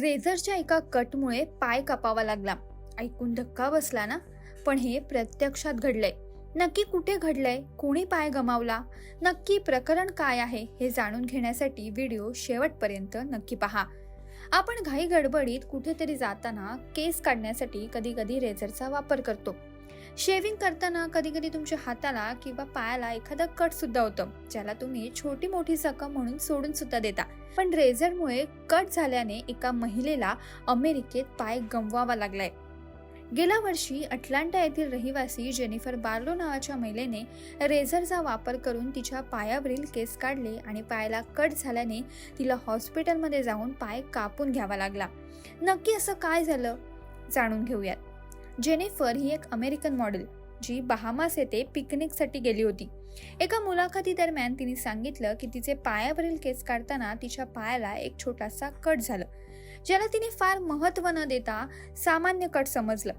रेझरच्या एका कटमुळे पाय कापावा लागला. ऐकून धक्का बसला ना? पण हे प्रत्यक्षात घडलंय. नक्की कुठे घडलंय? कोणी पाय गमावला? नक्की प्रकरण काय आहे? हे जाणून घेण्यासाठी व्हिडिओ शेवटपर्यंत नक्की पहा. आपण घाई गडबडीत कुठेतरी जाताना केस काढण्यासाठी कधी कधी रेझरचा वापर करतो. शेविंग करताना कधी कधी तुमच्या हाताला किंवा पायाला एखादा कट सुद्धा होतं ज्याला तुम्ही छोटी मोठी जखम म्हणून सोडून सुद्धा देता. पण रेझरमुळे कट झाल्याने एका महिलेला अमेरिकेत पाय गमवावा लागलाय. गेल्या वर्षी अटलांटा येथील रहिवासी जेनिफर बार्लो नावाच्या महिलेने रेझरचा वापर करून तिच्या पायावरील केस काढले आणि पायाला कट झाल्याने तिला हॉस्पिटलमध्ये जाऊन पाय कापून घ्यावा लागला. नक्की असं काय झालं? जाणून घेऊयात. जेनिफर ही एक अमेरिकन मॉडेल जी बहामास येथे पिकनिकसाठी गेली होती. एका मुलाखती दरम्यान तिने सांगितलं की तिचे पायावरील केस काढताना तिच्या पायाला एक छोटासा कट झालं ज्याला तिने फार महत्त्व न देता सामान्य कट समजलं.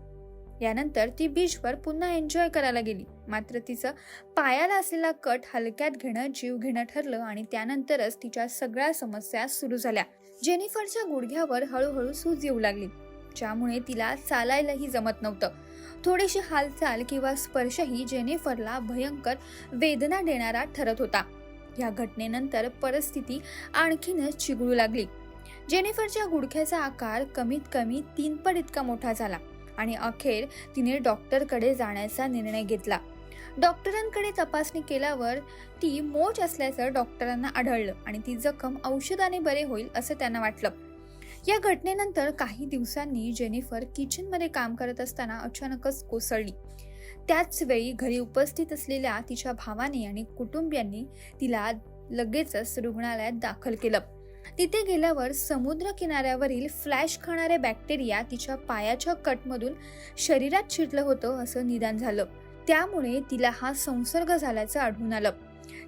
यानंतर ती बीचवर पुन्हा एन्जॉय करायला गेली. मात्र तिचं पायाला असलेला कट हलक्यात घेणं जीव घेणं ठरलं आणि त्यानंतरच तिच्या सगळ्या समस्या सुरू झाल्या. जेनिफरच्या गुडघ्यावर हळूहळू सूज येऊ लागली. ज्यामुळे तिला चालायलाही जमत नव्हतं. थोडीशी हालचाल किंवा स्पर्शही जेनिफरला भयंकर वेदना देणारा ठरत होता. या घटनेनंतर परिस्थिती आणखीनच चिघळू लागली. जेनिफरच्या गुडघ्याचा आकार कमीत कमी तीनपट इतका मोठा झाला आणि अखेर तिने डॉक्टरकडे जाण्याचा निर्णय घेतला. डॉक्टरांकडे तपासणी केल्यावर ती मोच असल्याचं डॉक्टरांना आढळलं आणि ती जखम औषधाने बरे होईल असं त्यांना वाटलं. या घटनेनंतर काही दिवसांनी जेनिफर किचनमध्ये काम करत असताना अचानकच कोसळली. त्याच वेळी घरी उपस्थित असलेल्या तिच्या भावाने आणि कुटुंबियांनी तिला लगेचच रुग्णालयात दाखल केलं. तिथे गेल्यावर समुद्र किनाऱ्यावरील फ्लॅश खाणारे बॅक्टेरिया तिच्या पायाच्या कटमधून शरीरात शिरलं होतं असं निदान झालं. त्यामुळे तिला हा संसर्ग झाल्याचं आढळून आलं.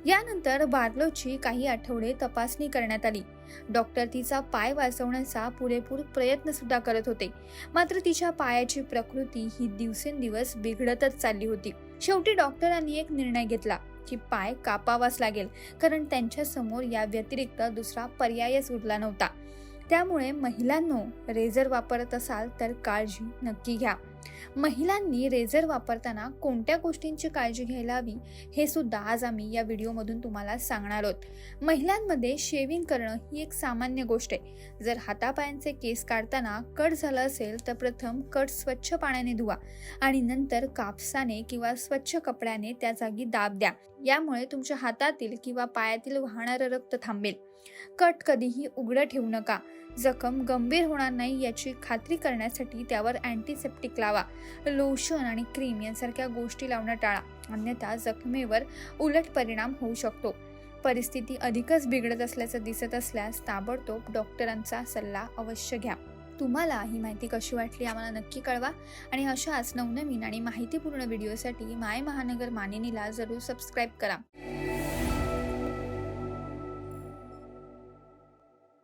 यानंतर बार्लोची काही आठवडे तपासणी करण्यात आली. डॉक्टर तिचा पाय वाचवण्याचा पुरेपूर प्रयत्न सुद्धा करत होते. मात्र तिच्या पायाची प्रकृती ही दिवसेंदिवस बिघडतच चालली होती. शेवटी डॉक्टरांनी एक निर्णय घेतला की पाय कापावाच लागेल कारण त्यांच्यासमोर या व्यतिरिक्त दुसरा पर्यायच उरला नव्हता. त्यामुळे महिलांनो रेझर वापरत असाल तर काळजी नक्की घ्या. महिलांनी रेझर वापरताना कोणत्या गोष्टींची काळजी घ्यायला हवी हे सुद्धा आज आम्ही या व्हिडिओमधून तुम्हाला सांगणार आहोत. महिलांमध्ये शेविंग करणं ही एक सामान्य गोष्ट आहे. जर हातापायांचे केस काढताना कट झालं असेल तर प्रथम कट स्वच्छ पाण्याने धुवा आणि नंतर कापसाने किंवा स्वच्छ कपड्याने त्या जागी दाब द्या. यामुळे तुमच्या हातातील किंवा पायातील वाहणारं रक्त थांबेल. कट कधीही उघडं ठेवू नका. जखम गंभीर होणार नाही याची खात्री करण्यासाठी त्यावर अँटीसेप्टिक लावा. लोशन आणि क्रीम यांसारख्या गोष्टी लावणं टाळा. अन्यथा जखमेवर उलट परिणाम होऊ शकतो. परिस्थिती अधिकच बिघडत असल्याचं दिसत असल्यास ताबडतोब डॉक्टरांचा सल्ला अवश्य घ्या. तुम्हाला ही माहिती कशी वाटली आम्हाला नक्की कळवा. आणि अशाच नवनवीन आणि माहितीपूर्ण व्हिडिओसाठी माय महानगर मानिनीला जरूर सबस्क्राईब करा.